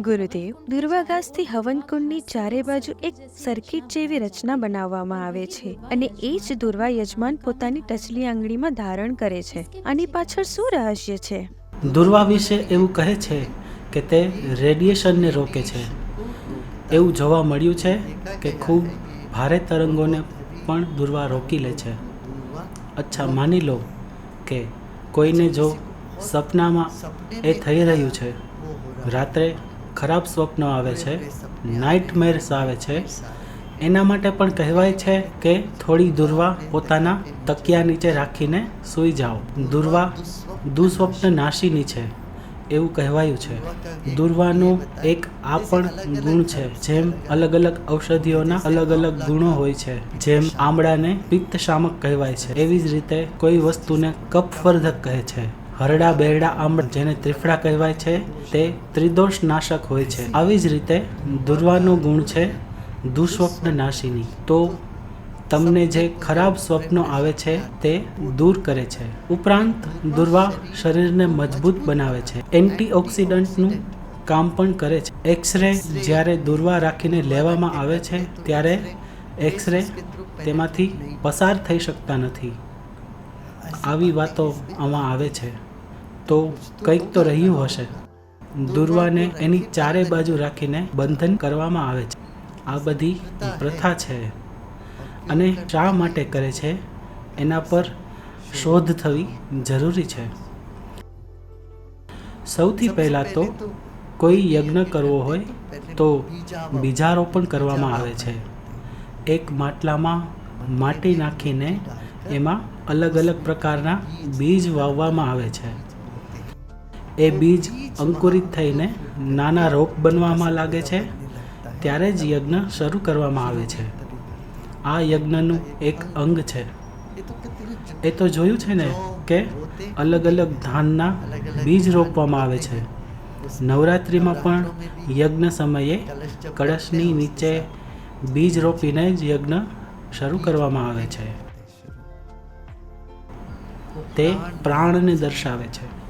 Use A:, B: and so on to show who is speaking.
A: ગુરુદેવ દુર્વાઘાસથી હવનકુંડની ચારે બાજુ એક સર્કિટ જેવી રચના બનાવવામાં આવે છે અને એ જ દુર્વા યજમાન પોતાની ટચલી આંગળીમાં ધારણ કરે છે. આની પાછળ શું રહસ્ય છે?
B: દુર્વા વિશે એવું કહે છે કે તે રેડિયેશનને રોકે છે. એવું જોવા મળ્યું છે કે ખૂબ ભારે તરંગોને પણ દુર્વા રોકી લે છે. અચ્છા, માની લો કે કોઈને જો સપનામાં એ થઈ રહ્યું છે, રાત્રે ખરાબ સ્વપ્ન આવે છે નાઇટમેર્સ આવે છે. એના માટે પણ કહેવાય છે કે થોડી દુર્વા પોતાના તકિયા નીચે રાખીને સૂઈ જાઓ. દુર્વા દુસ્વપ્ન નાશીની છે, એવું કહેવાયું છે. દુર્વાનું એક આ પણ ગુણ છે, જેમ અલગ અલગ ઔષધિઓના અલગ અલગ ગુણો હોય છે, જેમ આમળાને પિત્ત શામક કહેવાય છે. એવી જ રીતે કોઈ વસ્તુને કફવર્ધક કહે છે. હરડા બેરડા આમળા જેને ત્રિફળા કહેવાય છે, તે ત્રિદોષ નાશક હોય છે. આવી જ રીતે દુર્વાનો ગુણ છે દુઃસ્વપ્ન નાશીની. તો તમને જે ખરાબ સ્વપ્નો આવે છે, તે દૂર કરે છે. ઉપરાંત દુર્વા શરીરને મજબૂત બનાવે છે. એન્ટીઓક્સિડન્ટનું કામ પણ કરે છે. એક્સરે જ્યારે દુર્વા રાખીને લેવામાં આવે છે, ત્યારે એક્સરે તેમાંથી પસાર થઈ શકતા નથી. આવી વાતો આમાં આવે છે. તો કંઈક તો રહ્યું હશે. દુર્વાને એની ચારે બાજુ રાખીને બંધન કરવામાં આવે છે. આ બધી પ્રથા છે. અને શા માટે કરે છે? એના પર શોધ થવી જરૂરી છે. સૌથી પહેલાં તો કોઈ યજ્ઞ કરવો હોય તો બીજારોપણ કરવામાં આવે છે. એક માટલામાં માટી નાખીને એમાં અલગ અલગ પ્રકારના બીજ વાવવામાં આવે છે. એ બીજ અંકુરિત થઈને નાના રોપ બનવામાં લાગે છે. ત્યારે જ યજ્ઞ શરૂ કરવામાં આવે છે. આ યજ્ઞનું એક અંગ છે. એ તો જોયું છે ને કે અલગ અલગ ધાનના બીજ રોપવામાં આવે છે. નવરાત્રિમાં પણ યજ્ઞ સમયે કળશની નીચે બીજ રોપીને જ યજ્ઞ શરૂ કરવામાં આવે છે. તે પ્રાણને દર્શાવે છે.